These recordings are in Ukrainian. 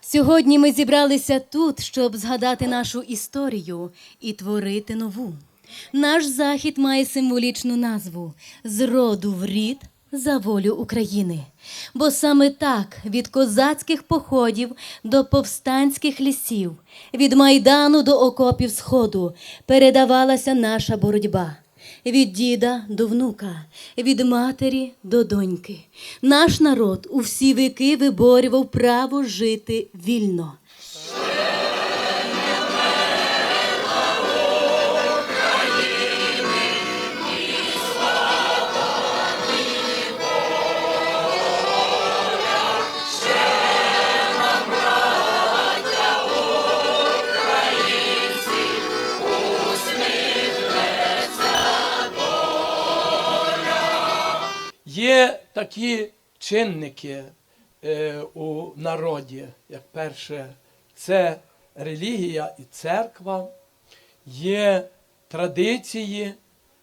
Сьогодні ми зібралися тут, щоб згадати нашу історію і творити нову. Наш захід має символічну назву з роду в рід за волю України. Бо саме так від козацьких походів до повстанських лісів, від майдану до окопів Сходу передавалася наша боротьба. Від діда до внука, від матері до доньки. Наш народ у всі віки виборював право жити вільно. Такі чинники е, у народі, як перше, це релігія і церква, є традиції,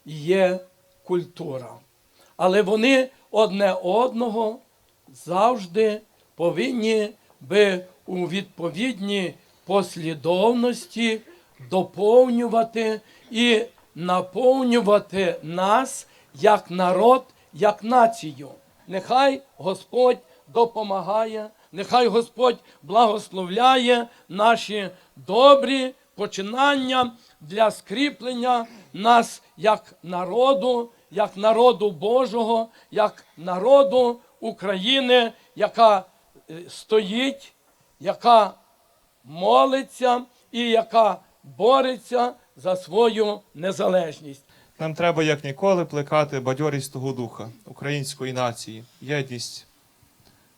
є культура. Але вони одне одного завжди повинні би у відповідній послідовності доповнювати і наповнювати нас як народ, як націю. Нехай Господь допомагає, нехай Господь благословляє наші добрі починання для скріплення нас як народу, як народу Божого, як народу України, яка е, стоїть, яка молиться і яка бореться за свою незалежність. Нам треба як ніколи плекати бадьорість того духа української нації, єдність.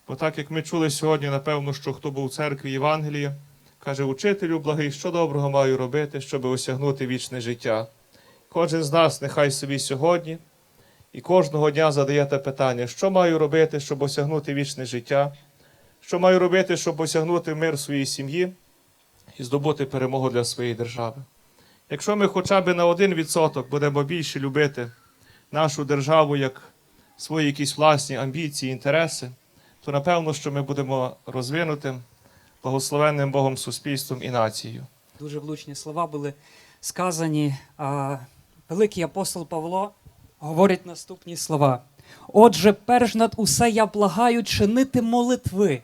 Бо так як ми чули сьогодні, напевно, що хто був у церкві Євангелія, каже, учителю благий, що доброго маю робити, щоб осягнути вічне життя. Кожен з нас нехай собі сьогодні і кожного дня задає те питання, що маю робити, щоб осягнути вічне життя, що маю робити, щоб осягнути мир в своїй сім'ї і здобути перемогу для своєї держави. Якщо ми хоча б на один відсоток будемо більше любити нашу державу як свої якісь власні амбіції, інтереси, то напевно, що ми будемо розвинутим, благословенним Богом суспільством і нацією. Дуже влучні слова були сказані. Великий апостол Павло говорить наступні слова. Отже, перш над усе я благаю чинити молитви.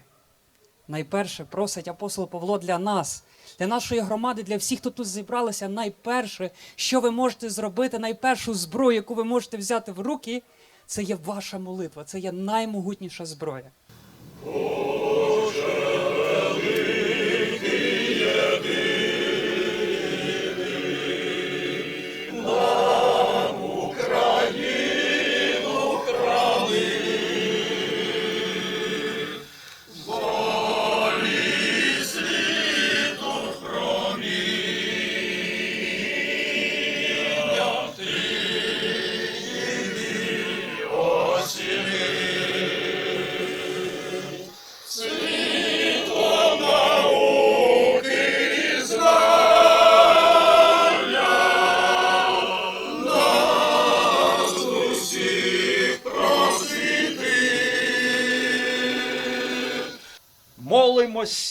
Найперше просить апостол Павло для нас, для нашої громади, для всіх, хто тут зібралися. Найперше, що ви можете зробити, найпершу зброю, яку ви можете взяти в руки, це є ваша молитва, це є наймогутніша зброя.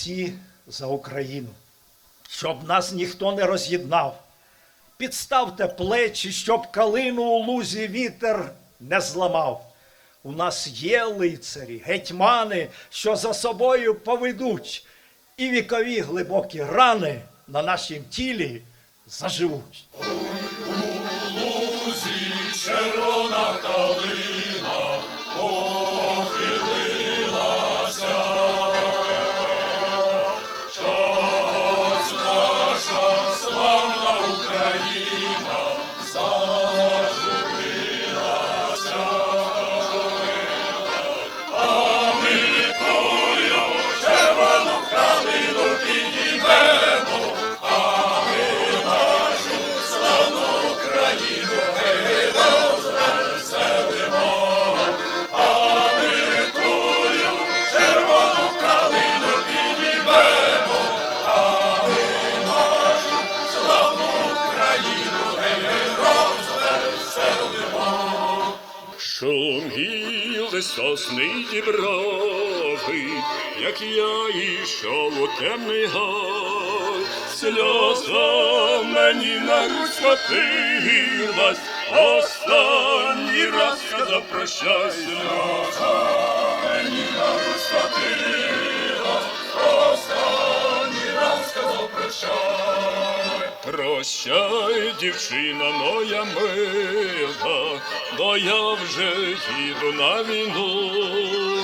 Всі за Україну, щоб нас ніхто не роз'єднав. Підставте плечі, щоб калину у лузі вітер не зламав. У нас є лицарі, гетьмани, що за собою поведуть, і вікові глибокі рани на нашім тілі заживуть. Сосни дібров, ви, як я йшов у темний гай, сльоза мені на грудь скотилась, останній раз сказав прощай, сльоза мені на грудь скотилась, останній раз сказав прощай. Прощай, дівчина моя мила, бо я вже їду на війну.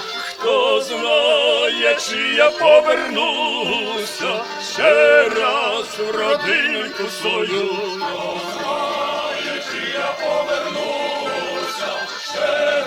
Хто знає, чи я повернуся ще раз в родинку свою. Хто знає, чи я повернуся ще раз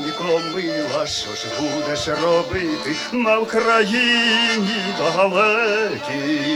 Дівчинонько мила, що ж будеш робити на Україні далекій?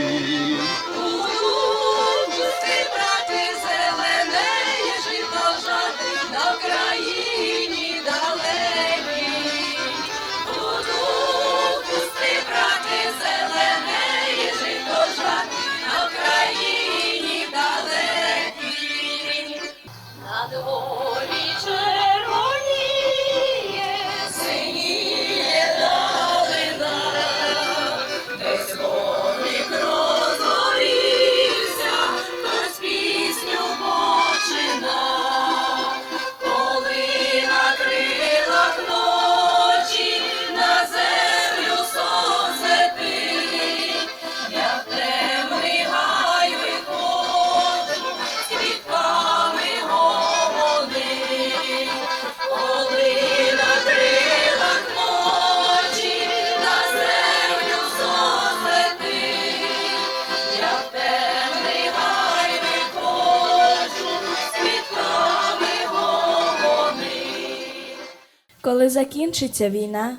Закінчиться війна,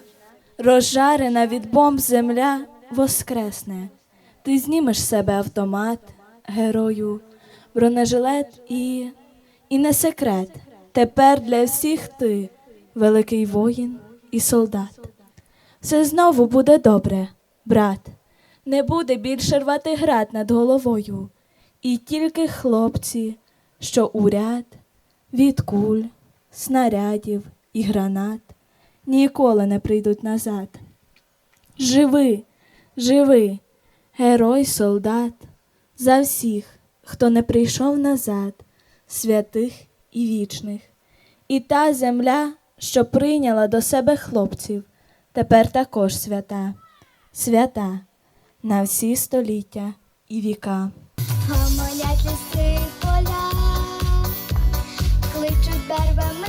розжарена від бомб земля воскресне. Ти знімеш з себе автомат, герою, бронежилет і. І не секрет. Тепер для всіх ти великий воїн і солдат. Все знову буде добре, брат. Не буде більше рвати град над головою. І тільки хлопці, що уряд від куль, снарядів і гранат ніколи не прийдуть назад. Живи, живи, герой, солдат, за всіх, хто не прийшов назад, святих і вічних. І та земля, що прийняла до себе хлопців, тепер також свята, свята на всі століття і віка. Поля, кличуть барвами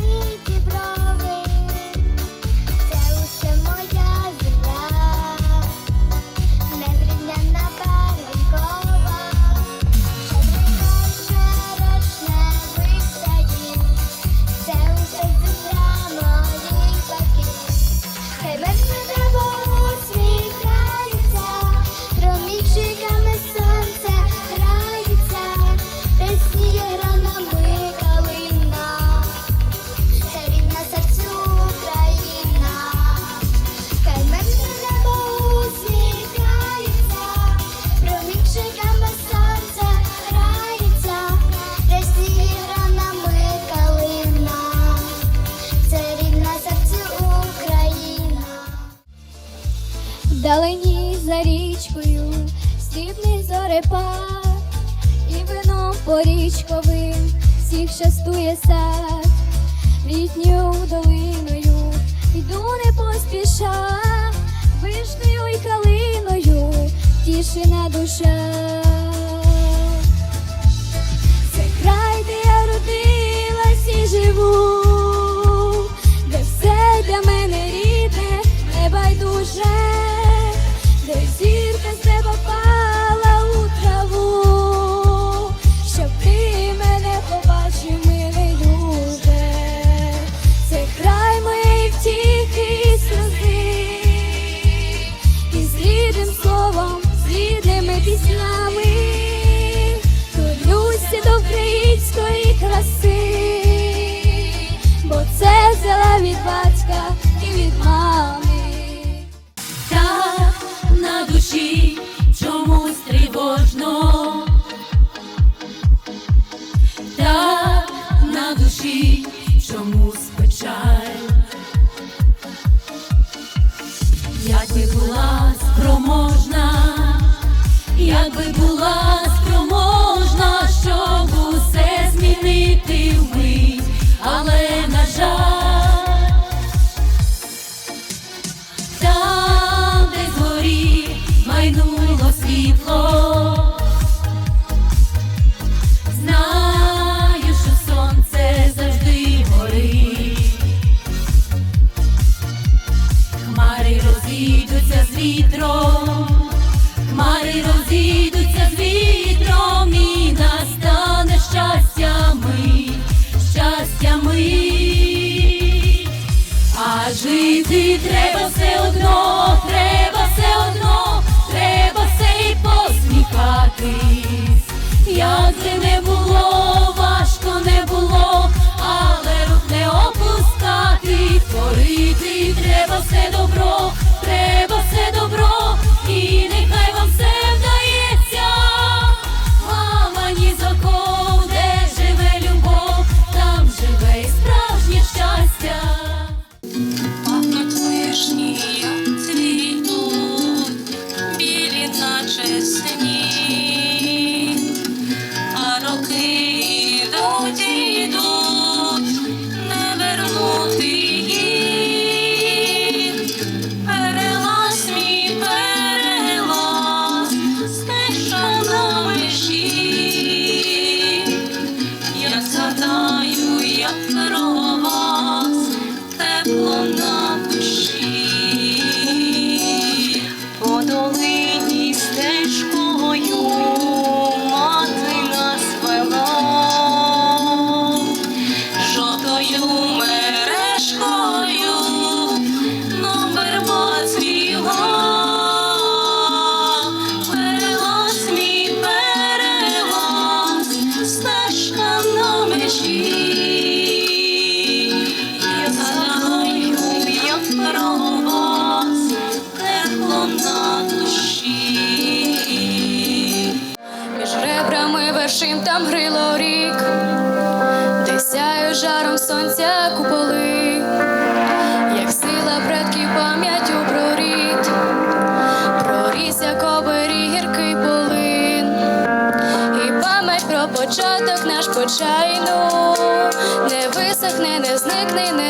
срібний і вином порічковим всіх щастує сад, літньою долиною йду не поспіша, вишнею й калиною тішина душа. Це край, де я родилась і живу, де все для мене рідне, небайдуже, чомусь печаль. Якби була спроможна, якби була вітром, хмари розійдуться з вітром, і настане щастя мить, щастя мить. А жити треба все одно, треба все одно, треба все й посміхатись. Як би не було, важко не було, але рук не опускати, творити треба все добро, треба все добро,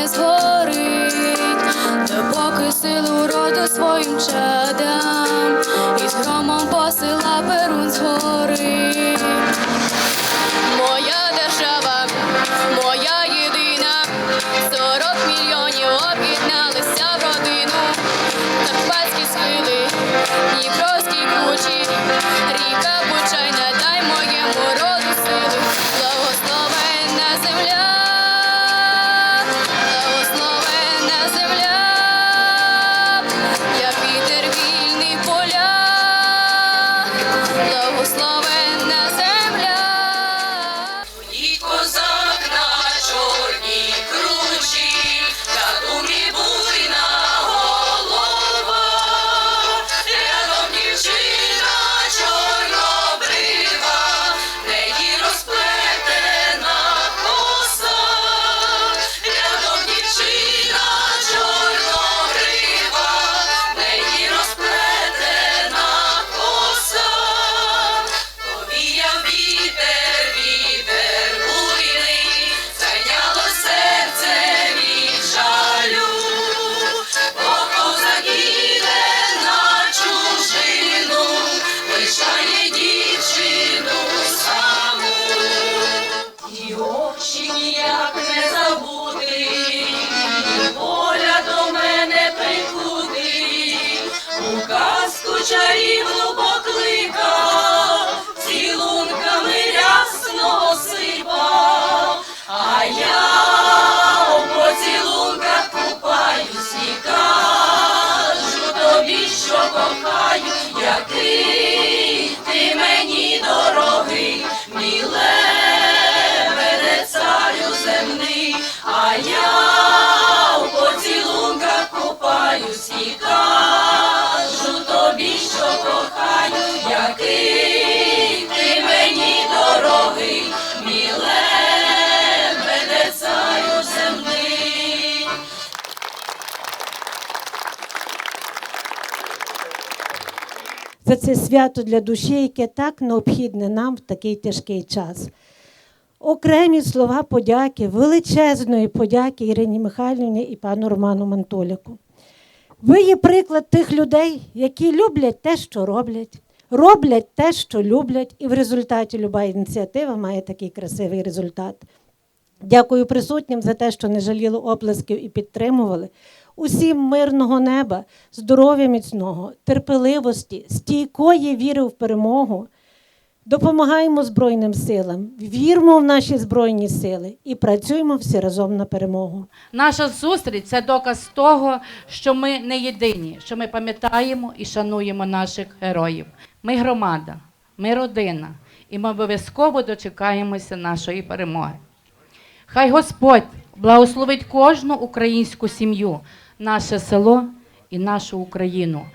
згорить, допоки силу роду своїм чадам, і з громом посила перун згори. Моя держава, моя єдина, сорок мільйонів об'єдналися в родину. Карпатські схили, Дніпровські кучі, ріка Бучайна, дай моєму за це свято для душі, яке так необхідне нам в такий тяжкий час. Окремі слова подяки, величезної подяки Ірині Михайлівні і пану Роману Мантоліку. Ви є приклад тих людей, які люблять те, що роблять, роблять те, що люблять, і в результаті люба ініціатива має такий красивий результат. Дякую присутнім за те, що не жаліли оплесків і підтримували. Усім мирного неба, здоров'я міцного, терпеливості, стійкої віри в перемогу. Допомагаємо Збройним силам, вірмо в наші Збройні сили і працюємо всі разом на перемогу. Наша зустріч це доказ того, що ми не єдині, що ми пам'ятаємо і шануємо наших героїв. Ми громада, ми родина, і ми обов'язково дочекаємося нашої перемоги. Хай Господь благословить кожну українську сім'ю, наше село і нашу Україну.